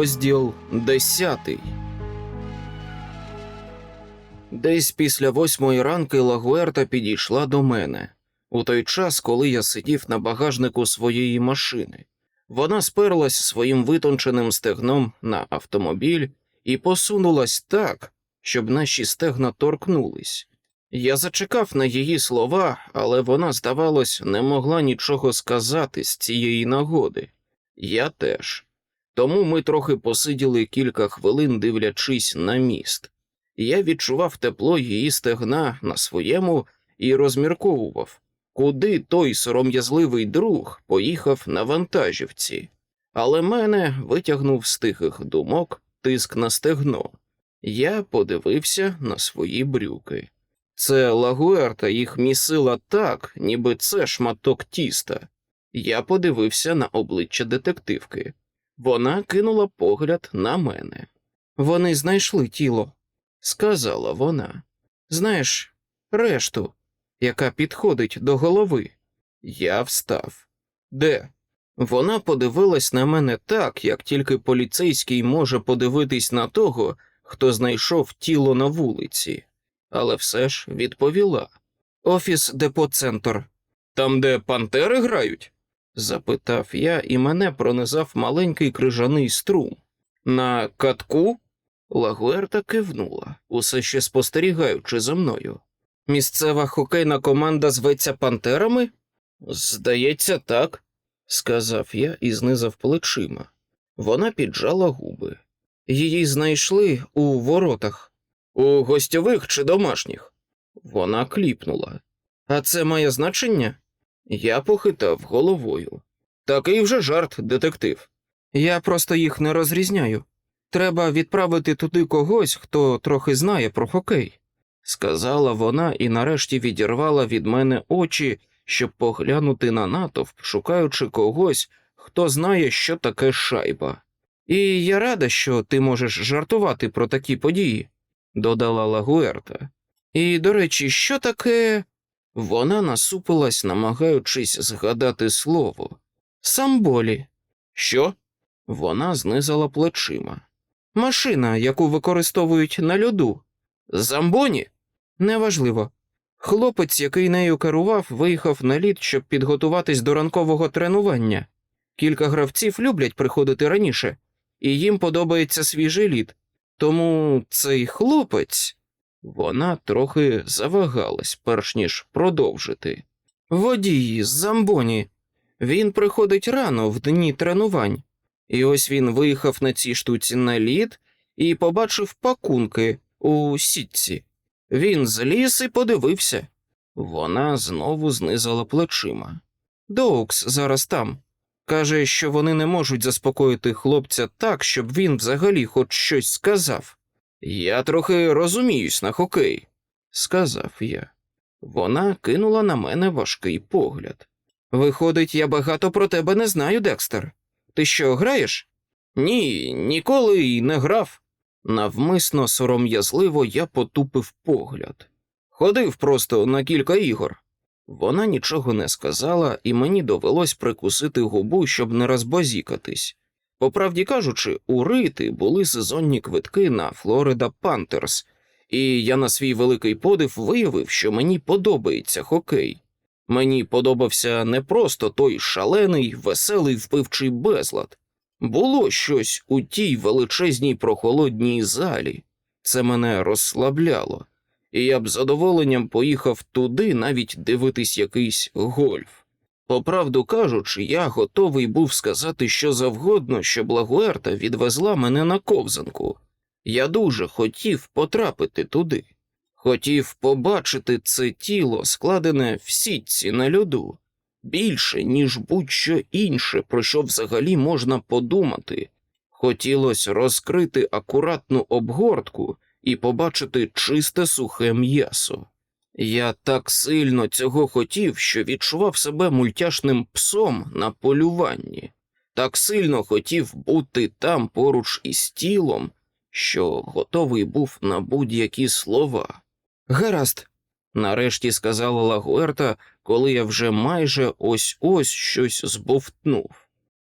Розділ десятий. Десь після восьмої ранки Лагуерта підійшла до мене у той час, коли я сидів на багажнику своєї машини. Вона сперлась своїм витонченим стегном на автомобіль і посунулась так, щоб наші стегна торкнулись. Я зачекав на її слова, але вона, здавалось, не могла нічого сказати з цієї нагоди. Я теж. Тому ми трохи посиділи кілька хвилин, дивлячись на міст. Я відчував тепло її стегна на своєму і розмірковував, куди той сором'язливий друг поїхав на вантажівці. Але мене витягнув з тихих думок тиск на стегно. Я подивився на свої брюки. Це Лагуерта їх місила так, ніби це шматок тіста. Я подивився на обличчя детективки. Вона кинула погляд на мене. Вони знайшли тіло, сказала вона. Знаєш, решту, яка підходить до голови. Я встав. Де? Вона подивилась на мене так, як тільки поліцейський може подивитись на того, хто знайшов тіло на вулиці, але все ж відповіла. Офіс депо-центр. Там, де пантери грають? Запитав я, і мене пронизав маленький крижаний струм. На катку? Лагуерта кивнула, усе ще спостерігаючи за мною. Місцева хокейна команда зветься пантерами? Здається, так, сказав я і знизав плечима. Вона піджала губи. Її знайшли у воротах, у гостьових чи домашніх. Вона кліпнула. А це має значення? Я похитав головою. Такий вже жарт, детектив. Я просто їх не розрізняю. Треба відправити туди когось, хто трохи знає про хокей, сказала вона і нарешті відірвала від мене очі, щоб поглянути на натовп, шукаючи когось, хто знає, що таке шайба. І я рада, що ти можеш жартувати про такі події, додала Лагуерта. І, до речі, що таке. Вона насупилась, намагаючись згадати слово. Самболі. Що? Вона знизала плечима. Машина, яку використовують на льоду. Замбоні? Неважливо. Хлопець, який нею керував, виїхав на лід, щоб підготуватись до ранкового тренування. Кілька гравців люблять приходити раніше, і їм подобається свіжий лід. Тому цей хлопець. Вона трохи завагалась, перш ніж продовжити. Водій з Замбоні. Він приходить рано в дні тренувань. І ось він виїхав на цій штуці на лід і побачив пакунки у сітці. Він зліз і подивився. Вона знову знизала плечима. Доукс зараз там. Каже, що вони не можуть заспокоїти хлопця так, щоб він взагалі хоч щось сказав. Я трохи розуміюсь на хокей, сказав я. Вона кинула на мене важкий погляд. Виходить, я багато про тебе не знаю, Декстер. Ти що, граєш? Ні, ніколи й не грав. Навмисно сором'язливо я потупив погляд. Ходив просто на кілька ігор. Вона нічого не сказала, і мені довелось прикусити губу, щоб не розбазікатись. По правді кажучи, у Рити були сезонні квитки на Флорида Пантерс, і я на свій великий подив виявив, що мені подобається хокей. Мені подобався не просто той шалений, веселий впивчий безлад. Було щось у тій величезній прохолодній залі. Це мене розслабляло, і я б задоволенням поїхав туди навіть дивитись якийсь гольф. По правду кажучи, я готовий був сказати що завгодно, щоб Лагуерта відвезла мене на ковзанку. Я дуже хотів потрапити туди. Хотів побачити це тіло, складене в сітці на льоду, більше, ніж будь-що інше, про що взагалі можна подумати. Хотілося розкрити акуратну обгортку і побачити чисте сухе м'ясо. Я так сильно цього хотів, що відчував себе мультяшним псом на полюванні, так сильно хотів бути там поруч із тілом, що готовий був на будь-які слова. Гаразд, нарешті сказала Лагуерта, коли я вже майже ось ось щось збовтнув.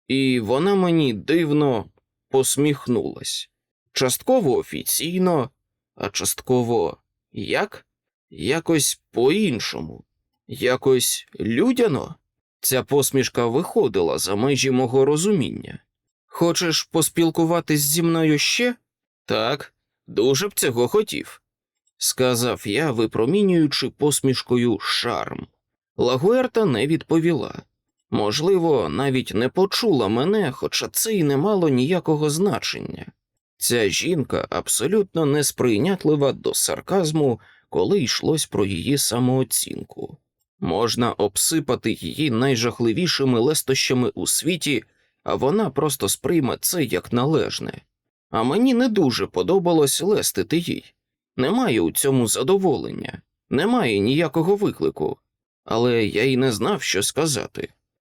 І вона мені дивно посміхнулась. Частково офіційно, а частково як? Якось по-іншому, якось людяно. Ця посмішка виходила за межі мого розуміння. Хочеш поспілкуватись зі мною ще? Так, дуже б цього хотів, сказав я, випромінюючи посмішкою шарм. Лагуерта не відповіла. Можливо, навіть не почула мене, хоча це й не мало ніякого значення. Ця жінка абсолютно несприйнятлива до сарказму, коли йшлось про її самооцінку. Можна обсипати її найжахливішими лестощами у світі, а вона просто сприйме це як належне. А мені не дуже подобалось лестити їй. Немає у цьому задоволення, немає ніякого виклику, але я й не знав, що сказати.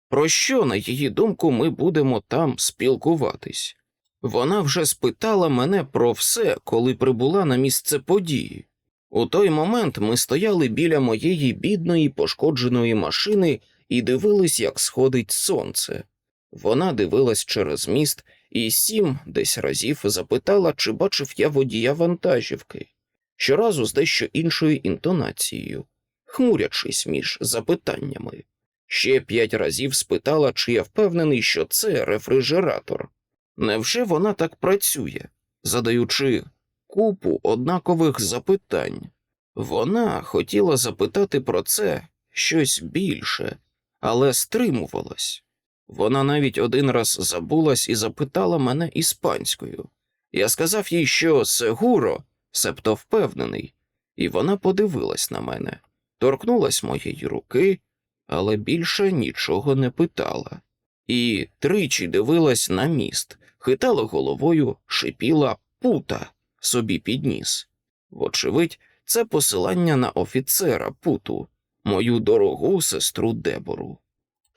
Про що, на її думку, ми будемо там спілкуватись? Вона вже спитала мене про все, коли прибула на місце події. У той момент ми стояли біля моєї бідної пошкодженої машини і дивились, як сходить сонце. Вона дивилась через міст і сім десь разів запитала, чи бачив я водія вантажівки, щоразу з дещо іншою інтонацією, хмурячись між запитаннями. Ще п'ять разів спитала, чи я впевнений, що це рефрижератор. Невже вона так працює, задаючи купу однакових запитань? Вона хотіла запитати про це щось більше, але стримувалась. Вона навіть один раз забулась і запитала мене іспанською. Я сказав їй, що сегуро, себто впевнений, і вона подивилась на мене, торкнулась моєї руки, але більше нічого не питала. І тричі дивилась на міст, хитала головою, шипіла пута собі під ніс. Вочевидь, це посилання на офіцера путу, мою дорогу сестру Дебору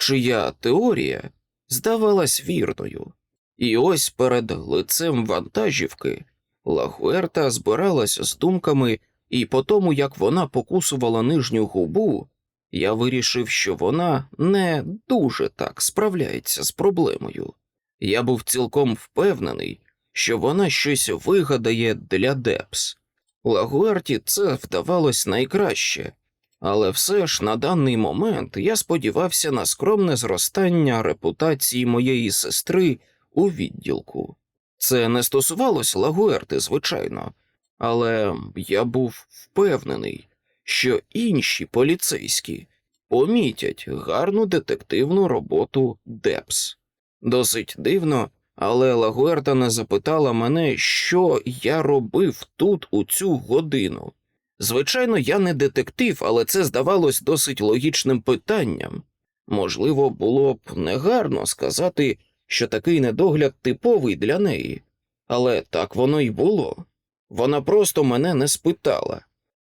чия теорія здавалась вірною. І ось перед лицем вантажівки Лагуерта збиралась з думками, і по тому, як вона покусувала нижню губу, я вирішив, що вона не дуже так справляється з проблемою. Я був цілком впевнений, що вона щось вигадає для Депс. Лагуерті це вдавалось найкраще, але все ж на даний момент я сподівався на скромне зростання репутації моєї сестри у відділку. Це не стосувалось Лагуерти, звичайно, але я був впевнений, що інші поліцейські помітять гарну детективну роботу Депс. Досить дивно, але Лагуерта не запитала мене, що я робив тут у цю годину. Звичайно, я не детектив, але це здавалось досить логічним питанням. Можливо, було б негарно сказати, що такий недогляд типовий для неї, але так воно й було. Вона просто мене не спитала,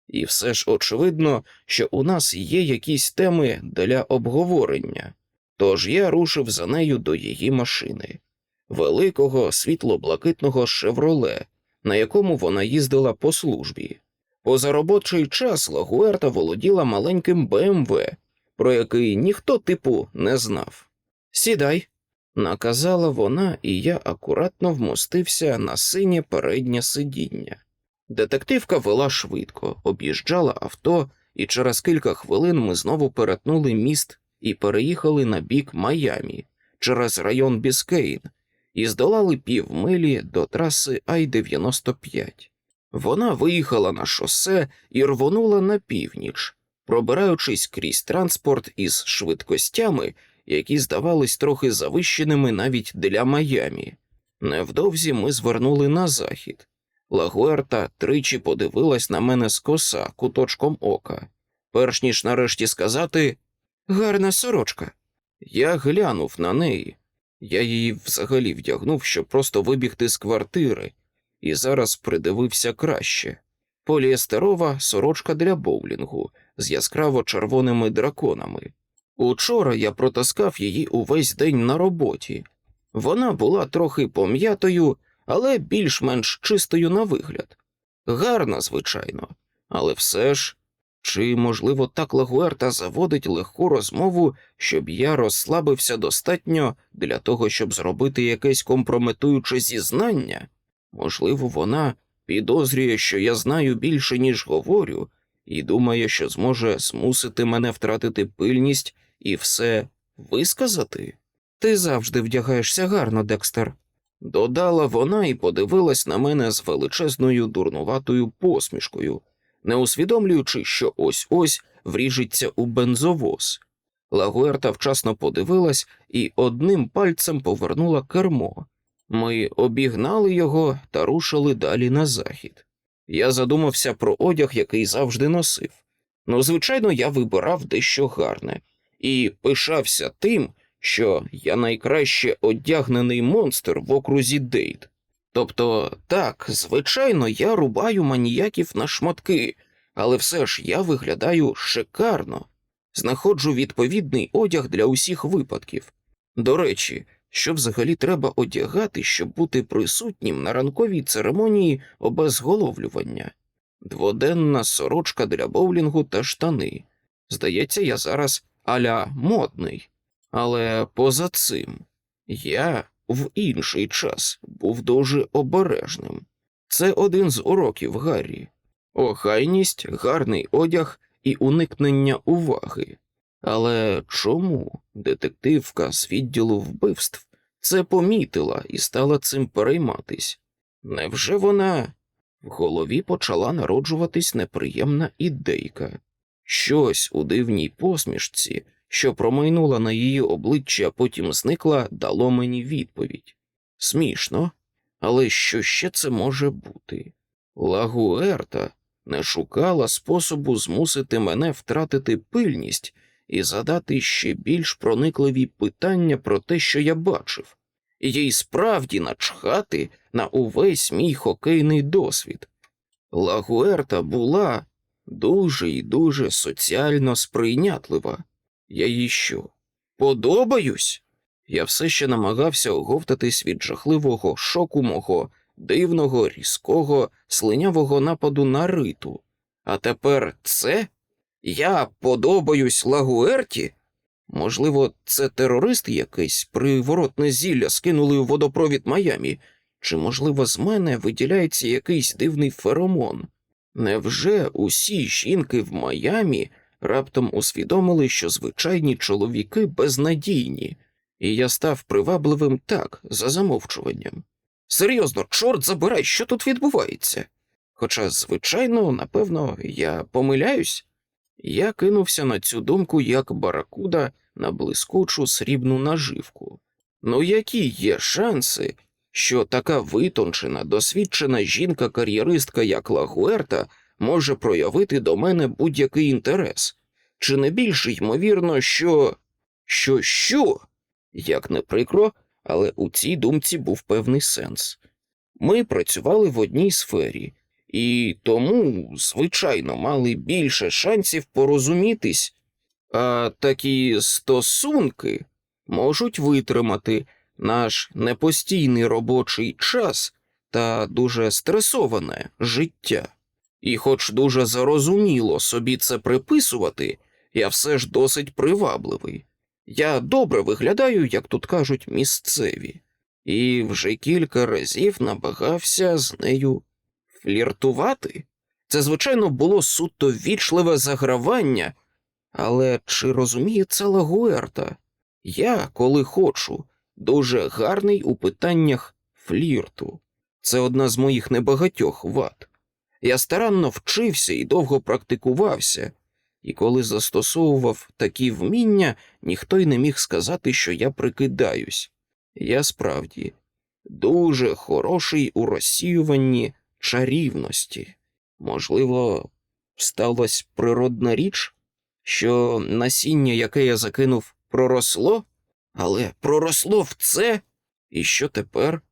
і все ж очевидно, що у нас є якісь теми для обговорення, тож я рушив за нею до її машини, великого світло-блакитного шевроле, на якому вона їздила по службі. Позаробочий час Лагуерта володіла маленьким БМВ, про який ніхто типу не знав. Сідай, наказала вона, і я акуратно вмостився на синє переднє сидіння. Детективка вела швидко, об'їжджала авто, і через кілька хвилин ми знову перетнули міст і переїхали на бік Майамі через район Біскейн і здолали півмилі до траси Ай-95. Вона виїхала на шосе і рвонула на північ, пробираючись крізь транспорт із швидкостями, які здавались трохи завищеними навіть для Майамі. Невдовзі ми звернули на захід. Лагуерта тричі подивилась на мене скоса куточком ока, перш ніж нарешті сказати гарна сорочка. Я глянув на неї. Я її взагалі вдягнув, щоб просто вибігти з квартири, і зараз придивився краще. Поліестерова сорочка для боулінгу з яскраво червоними драконами. Учора я протаскав її увесь день на роботі. Вона була трохи пом'ятою, але більш-менш чистою на вигляд. Гарна, звичайно, але все ж Чи, можливо, так Лагуерта заводить легку розмову, щоб я розслабився достатньо для того, щоб зробити якесь компрометуюче зізнання? Можливо, вона підозрює, що я знаю більше, ніж говорю, і думає, що зможе змусити мене втратити пильність і все висказати? Ти завжди вдягаєшся гарно, Декстер. Додала вона і подивилась на мене з величезною дурнуватою посмішкою, не усвідомлюючи, що ось ось вріжеться у бензовоз. Лагуерта вчасно подивилась і одним пальцем повернула кермо. Ми обігнали його та рушили далі на захід. Я задумався про одяг, який завжди носив. Ну, звичайно, я вибирав дещо гарне і пишався тим, що я найкраще одягнений монстр в окрузі Дейт. Тобто, так, звичайно, я рубаю маніяків на шматки, але все ж я виглядаю шикарно, знаходжу відповідний одяг для усіх випадків. До речі, що взагалі треба одягати, щоб бути присутнім на ранковій церемонії обезголовлювання? Дводенна сорочка для боулінгу та штани. Здається, я зараз аля модний. Але поза цим я в інший час був дуже обережним. Це один з уроків Гаррі охайність, гарний одяг і уникнення уваги. Але чому детективка з відділу вбивств це помітила і стала цим перейматись? Невже вона в голові почала народжуватись неприємна ідейка? Щось у дивній посмішці що промайнула на її обличчі, а потім зникла, дало мені відповідь. Смішно, але що ще це може бути? Лагуерта не шукала способу змусити мене втратити пильність і задати ще більш проникливі питання про те, що я бачив, їй справді начхати на увесь мій хокейний досвід. Лагуерта була дуже і дуже соціально сприйнятлива. Я що? Подобаюсь? Я все ще намагався оговтатись від жахливого шоку мого дивного, різкого, слинявого нападу на риту. А тепер це? Я подобаюсь Лагуерті? Можливо, це терорист якийсь приворотне зілля скинули у водопровід Майамі, чи, можливо, з мене виділяється якийсь дивний феромон? Невже усі жінки в Майамі раптом усвідомили, що звичайні чоловіки безнадійні, і я став привабливим так, за замовчуванням. Серйозно, чорт забирай, що тут відбувається. Хоча, звичайно, напевно, я помиляюсь, я кинувся на цю думку як баракуда на блискучу срібну наживку. Ну, які є шанси, що така витончена, досвідчена жінка-кар'єристка, як Лагуерта, може проявити до мене будь-який інтерес, чи не більш ймовірно, що. що що? Як не прикро, але у цій думці був певний сенс. Ми працювали в одній сфері, і тому, звичайно, мали більше шансів порозумітись, а такі стосунки можуть витримати наш непостійний робочий час та дуже стресоване життя. І, хоч дуже зарозуміло собі це приписувати, я все ж досить привабливий. Я добре виглядаю, як тут кажуть, місцеві, і вже кілька разів намагався з нею фліртувати. Це, звичайно, було суто вічливе загравання, але чи розуміє це Лагуерта? Я, коли хочу, дуже гарний у питаннях флірту. Це одна з моїх небагатьох вад. Я старанно вчився і довго практикувався, і коли застосовував такі вміння, ніхто й не міг сказати, що я прикидаюсь. Я справді дуже хороший у розсіюванні чарівності. Можливо, сталася природна річ, що насіння, яке я закинув, проросло, але проросло в це, і що тепер?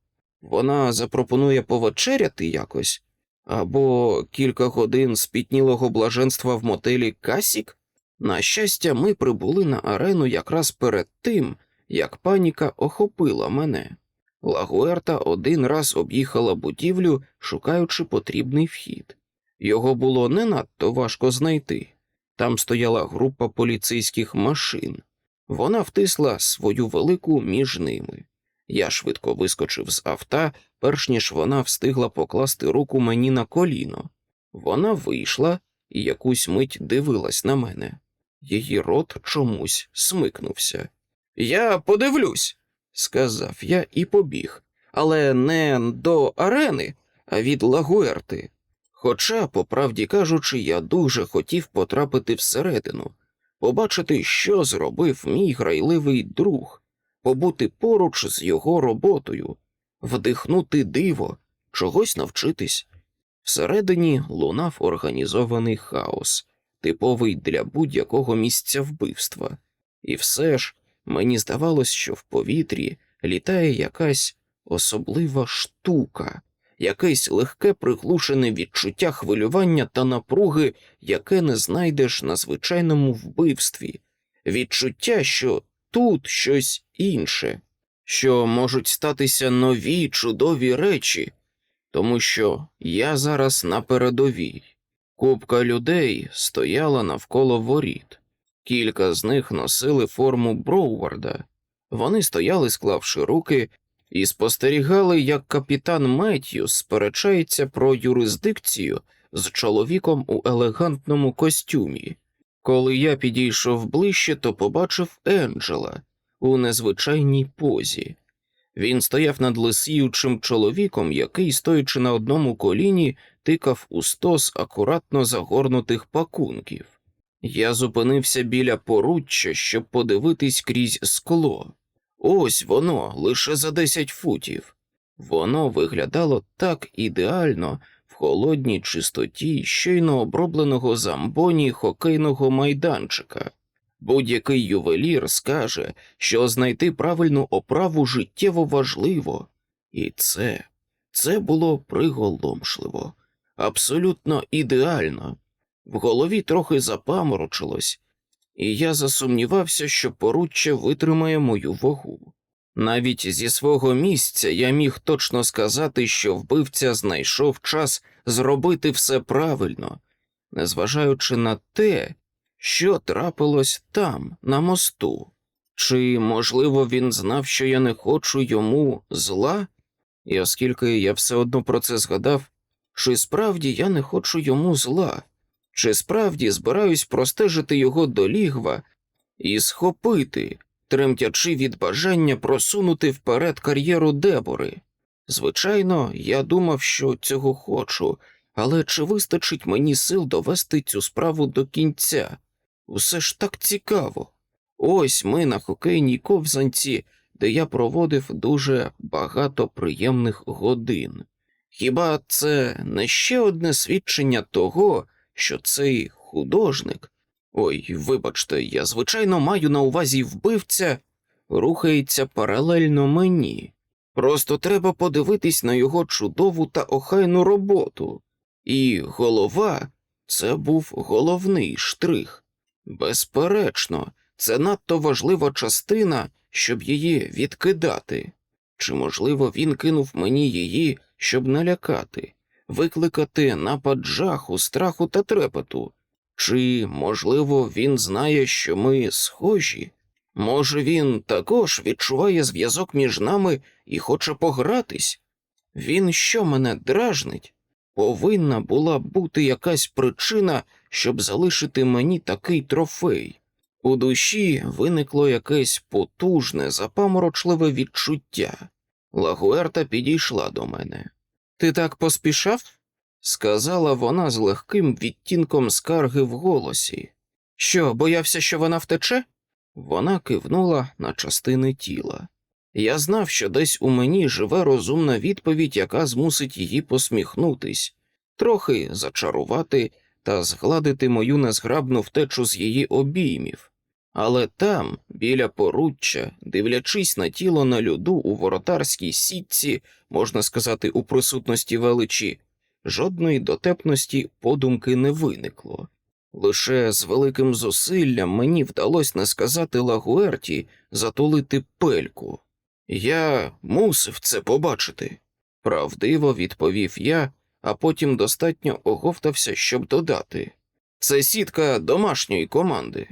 Вона запропонує повечеряти якось або кілька годин спітнілого блаженства в мотелі Касік? На щастя, ми прибули на арену якраз перед тим, як паніка охопила мене. Лагуерта один раз об'їхала будівлю, шукаючи потрібний вхід. Його було не надто важко знайти. Там стояла група поліцейських машин. Вона втисла свою велику між ними. Я швидко вискочив з авто, перш ніж вона встигла покласти руку мені на коліно. Вона вийшла і якусь мить дивилась на мене. Її рот чомусь смикнувся. Я подивлюсь, сказав я і побіг, але не до арени, а від Лагуерти. Хоча, по правді кажучи, я дуже хотів потрапити всередину, побачити, що зробив мій грайливий друг, побути поруч з його роботою, вдихнути диво, чогось навчитись. Всередині лунав організований хаос, типовий для будь-якого місця вбивства, і все ж мені здавалось, що в повітрі літає якась особлива штука, якесь легке приглушене відчуття хвилювання та напруги, яке не знайдеш на звичайному вбивстві, відчуття, що тут щось інше, що можуть статися нові чудові речі, тому що я зараз на передовій. Купка людей стояла навколо воріт. Кілька з них носили форму Броуварда. Вони стояли, склавши руки, і спостерігали, як капітан Меттью сперечається про юрисдикцію з чоловіком у елегантному костюмі. Коли я підійшов ближче, то побачив Енджела у незвичайній позі. Він стояв над лисіючим чоловіком, який, стоячи на одному коліні, тикав у стос акуратно загорнутих пакунків. Я зупинився біля поруччя, щоб подивитись крізь скло. Ось воно лише за десять футів. Воно виглядало так ідеально в холодній чистоті щойно обробленого замбоні хокейного майданчика. Будь-який ювелір скаже, що знайти правильну оправу життєво важливо, і це, це було приголомшливо, абсолютно ідеально. В голові трохи запаморочилось, і я засумнівався, що поруччя витримає мою вагу. Навіть зі свого місця я міг точно сказати, що вбивця знайшов час зробити все правильно, незважаючи на те, що трапилось там, на мосту. Чи, можливо, він знав, що я не хочу йому зла? І оскільки я все одно про це згадав, чи справді я не хочу йому зла? Чи справді збираюсь простежити його до лігва і схопити, тремтячи від бажання просунути вперед кар'єру Дебори? Звичайно, я думав, що цього хочу, але чи вистачить мені сил довести цю справу до кінця? Усе ж так цікаво. Ось ми на хокейній ковзанці, де я проводив дуже багато приємних годин. Хіба це не ще одне свідчення того, що цей художник, ой, вибачте, я звичайно маю на увазі вбивця, рухається паралельно мені. Просто треба подивитись на його чудову та охайну роботу. І голова це був головний штрих. Безперечно, це надто важлива частина, щоб її відкидати. Чи, можливо, він кинув мені її, щоб налякати, викликати напад жаху, страху та трепету? Чи, можливо, він знає, що ми схожі? Може, він також відчуває зв'язок між нами і хоче погратись? Він що мене дражнить? Повинна була бути якась причина, щоб залишити мені такий трофей. У душі виникло якесь потужне, запаморочливе відчуття. Лагуерта підійшла до мене. Ти так поспішав? сказала вона з легким відтінком скарги в голосі. Що, боявся, що вона втече? Вона кивнула на частини тіла. Я знав, що десь у мені живе розумна відповідь, яка змусить її посміхнутись, трохи зачарувати та згладити мою незграбну втечу з її обіймів. Але там, біля поруччя, дивлячись на тіло на льоду у воротарській сітці, можна сказати, у присутності величі, жодної дотепності подумки не виникло. Лише з великим зусиллям мені вдалося не сказати Лагуерті затулити пельку. Я мусив це побачити, правдиво відповів я, а потім достатньо оговтався, щоб додати. Це сітка домашньої команди.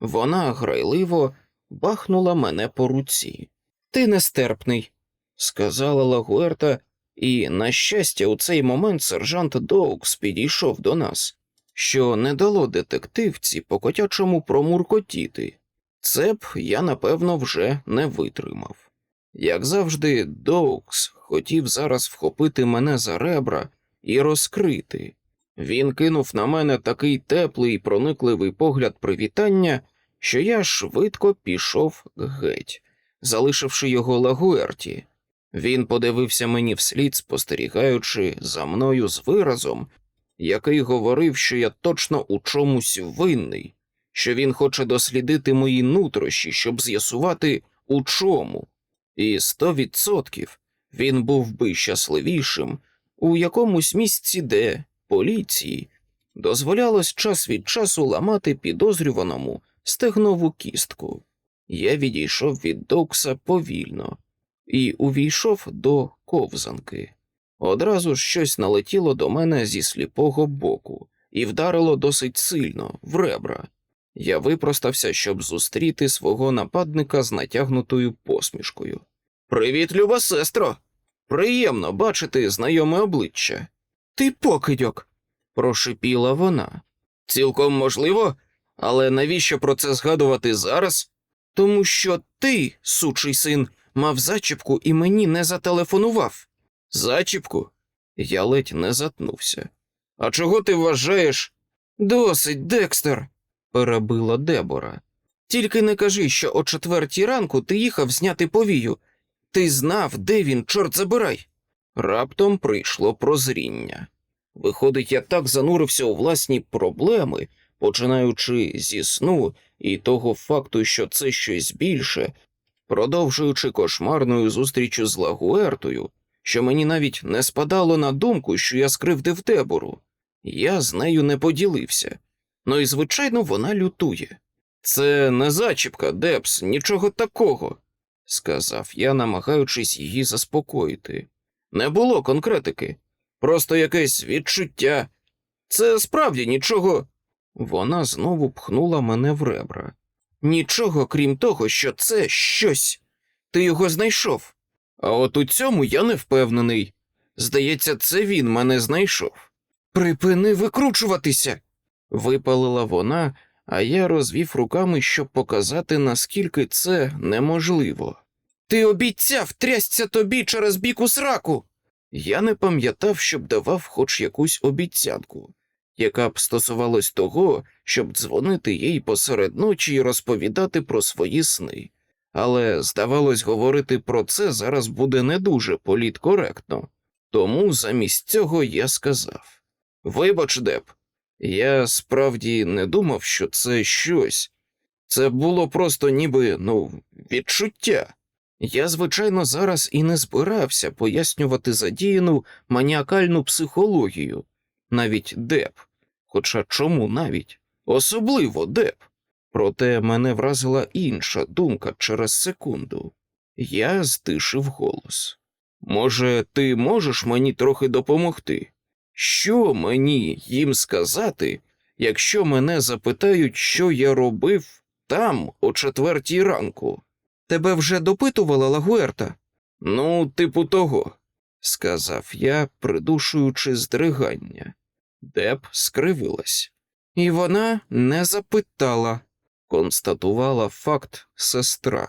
Вона грайливо бахнула мене по руці. Ти нестерпний, сказала Лагуерта, і, на щастя, у цей момент сержант Доукс підійшов до нас, що не дало детективці по котячому промуркотіти. Це б я, напевно, вже не витримав. Як завжди, Доукс хотів зараз вхопити мене за ребра і розкрити. Він кинув на мене такий теплий проникливий погляд привітання, що я швидко пішов геть, залишивши його лагуерті. Він подивився мені вслід, спостерігаючи за мною з виразом, який говорив, що я точно у чомусь винний, що він хоче дослідити мої нутрощі, щоб з'ясувати, у чому. І сто відсотків він був би щасливішим у якомусь місці, де поліції дозволялось час від часу ламати підозрюваному стегнову кістку. Я відійшов від Докса повільно і увійшов до ковзанки. Одразу щось налетіло до мене зі сліпого боку і вдарило досить сильно в ребра. Я випростався, щоб зустріти свого нападника з натягнутою посмішкою. Привіт, люба сестро! Приємно бачити знайоме обличчя. Ти покидьок, прошипіла вона. Цілком можливо, але навіщо про це згадувати зараз? Тому що ти, сучий син, мав зачіпку і мені не зателефонував. Зачіпку? Я ледь не затнувся. А чого ти вважаєш? Досить, Декстер, перебила Дебора. Тільки не кажи, що о четвертій ранку ти їхав зняти повію. Ти знав, де він, чорт забирай. Раптом прийшло прозріння. Виходить, я так занурився у власні проблеми, починаючи зі сну і того факту, що це щось більше, продовжуючи кошмарною зустрічю з Лагуертою, що мені навіть не спадало на думку, що я скривдив Дебору. Я з нею не поділився. Ну і, звичайно, вона лютує. Це не зачіпка, Депс, нічого такого, сказав я, намагаючись її заспокоїти. Не було конкретики, просто якесь відчуття. Це справді нічого. Вона знову пхнула мене в ребра. Нічого, крім того, що це щось. Ти його знайшов. А от у цьому я не впевнений. Здається, це він мене знайшов. Припини викручуватися. випалила вона, а я розвів руками, щоб показати, наскільки це неможливо. Ти обіцяв трясться тобі через бік у сраку. Я не пам'ятав, щоб давав хоч якусь обіцянку, яка б стосувалась того, щоб дзвонити їй посеред ночі і розповідати про свої сни. Але, здавалось, говорити про це зараз буде не дуже політкоректно. Тому замість цього я сказав: Вибач, Деп, я справді не думав, що це щось. Це було просто ніби, ну, відчуття. Я, звичайно, зараз і не збирався пояснювати задіяну маніакальну психологію, навіть Деп. Хоча чому навіть? Особливо Деп. Проте мене вразила інша думка через секунду. Я стишив голос. Може, ти можеш мені трохи допомогти? Що мені їм сказати, якщо мене запитають, що я робив там о четвертій ранку? Тебе вже допитувала Лагуерта? Ну, типу того, сказав я, придушуючи здригання. Деп скривилась. І вона не запитала, констатувала факт сестра.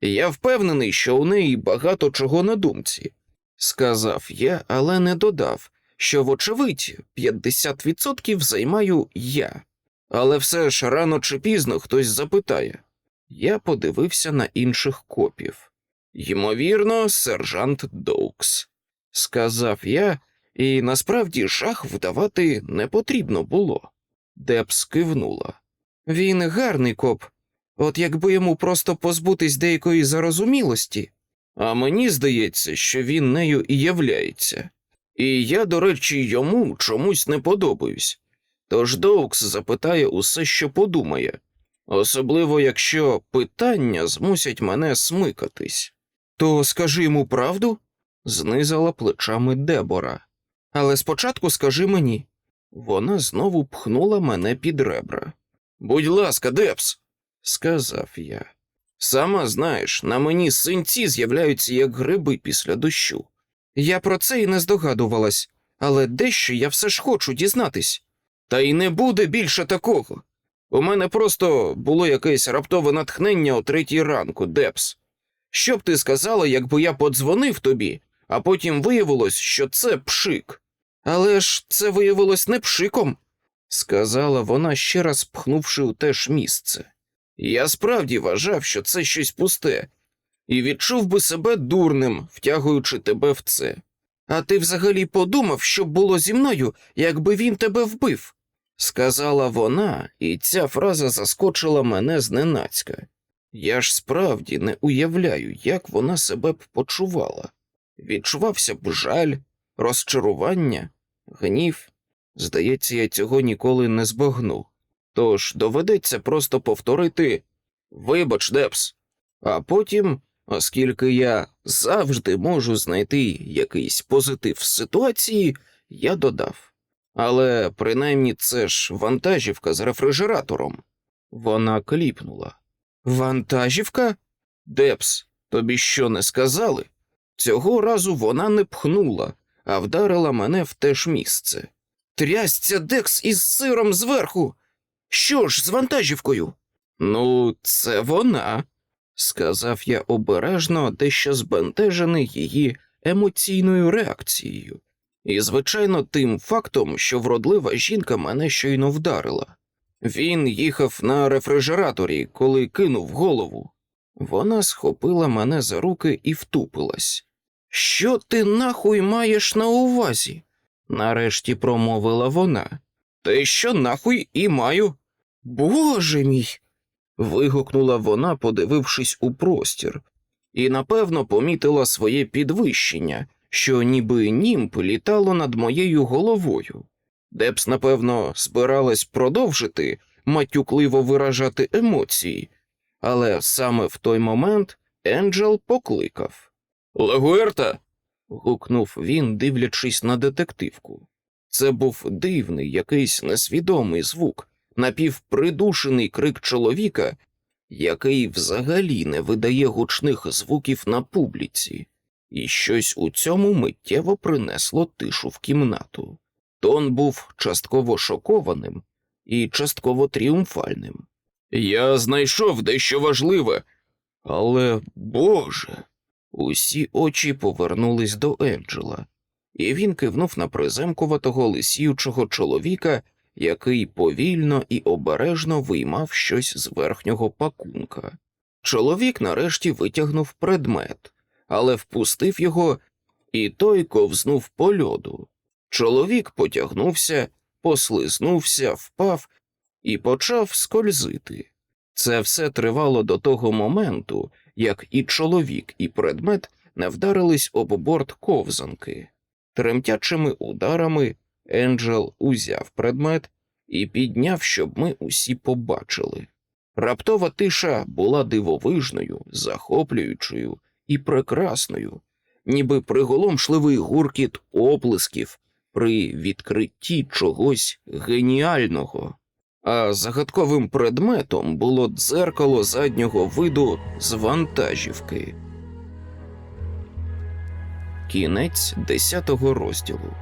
Я впевнений, що у неї багато чого на думці, сказав я, але не додав, що, вочевидь, 50% займаю я. Але все ж рано чи пізно хтось запитає. Я подивився на інших копів. Ймовірно, сержант Доукс, сказав я, і насправді жах вдавати не потрібно було. Депс кивнула. Він гарний коп, от якби йому просто позбутись деякої зарозумілості, а мені здається, що він нею і являється. І я, до речі, йому чомусь не подобаюсь. Тож Доукс запитає усе, що подумає, особливо якщо питання змусять мене смикатись. То скажи йому правду? знизала плечами Дебора. Але спочатку скажи мені. Вона знову пхнула мене під ребра. Будь ласка, Депс, сказав я. Сама знаєш, на мені синці з'являються як гриби після дощу. Я про це і не здогадувалась, але дещо я все ж хочу дізнатись. Та й не буде більше такого. У мене просто було якесь раптове натхнення о третій ранку, Депс. Що б ти сказала, якби я подзвонив тобі, а потім виявилось, що це пшик. Але ж це виявилось не пшиком, сказала вона, ще раз пхнувши у те ж місце. Я справді вважав, що це щось пусте, і відчув би себе дурним, втягуючи тебе в це. А ти взагалі подумав, що було зі мною, якби він тебе вбив? сказала вона, і ця фраза заскочила мене зненацька. Я ж справді не уявляю, як вона себе б почувала. Відчувався б жаль, розчарування, гнів. Здається, я цього ніколи не збагну. Тож доведеться просто повторити Вибач, Депс. А потім, оскільки я завжди можу знайти якийсь позитив в ситуації, я додав. Але принаймні це ж вантажівка з рефрижератором. Вона кліпнула. Вантажівка? Депс, тобі що не сказали? Цього разу вона не пхнула, а вдарила мене в те ж місце. Трясця Декс із сиром зверху. Що ж з вантажівкою? Ну, це вона, сказав я обережно, дещо збентежений її емоційною реакцією. І, звичайно, тим фактом, що вродлива жінка мене щойно вдарила. Він їхав на рефрижераторі, коли кинув голову. Вона схопила мене за руки і втупилась. Що ти нахуй маєш на увазі? нарешті промовила вона. Те, що нахуй і маю. Боже мій. Вигукнула вона, подивившись у простір, і напевно помітила своє підвищення, що ніби німб літало над моєю головою. Депс, напевно, збиралась продовжити матюкливо виражати емоції, але саме в той момент Енджел покликав. Лагуерта. гукнув він, дивлячись на детективку. Це був дивний, якийсь несвідомий звук, напівпридушений крик чоловіка, який взагалі не видає гучних звуків на публіці, і щось у цьому миттєво принесло тишу в кімнату. Тон був частково шокованим і частково тріумфальним. Я знайшов дещо важливе, але Боже. Усі очі повернулись до Енджела, і він кивнув на приземкуватого лисіючого чоловіка, який повільно і обережно виймав щось з верхнього пакунка. Чоловік нарешті витягнув предмет, але впустив його, і той ковзнув по льоду. Чоловік потягнувся, послизнувся, впав і почав скользити. Це все тривало до того моменту, як і чоловік, і предмет не вдарились об борт ковзанки. Тремтячими ударами Енджел узяв предмет і підняв, щоб ми усі побачили. Раптова тиша була дивовижною, захоплюючою і прекрасною, ніби приголомшливий гуркіт оплесків при відкритті чогось геніального. А загадковим предметом було дзеркало заднього виду з вантажівки. Кінець 10 розділу.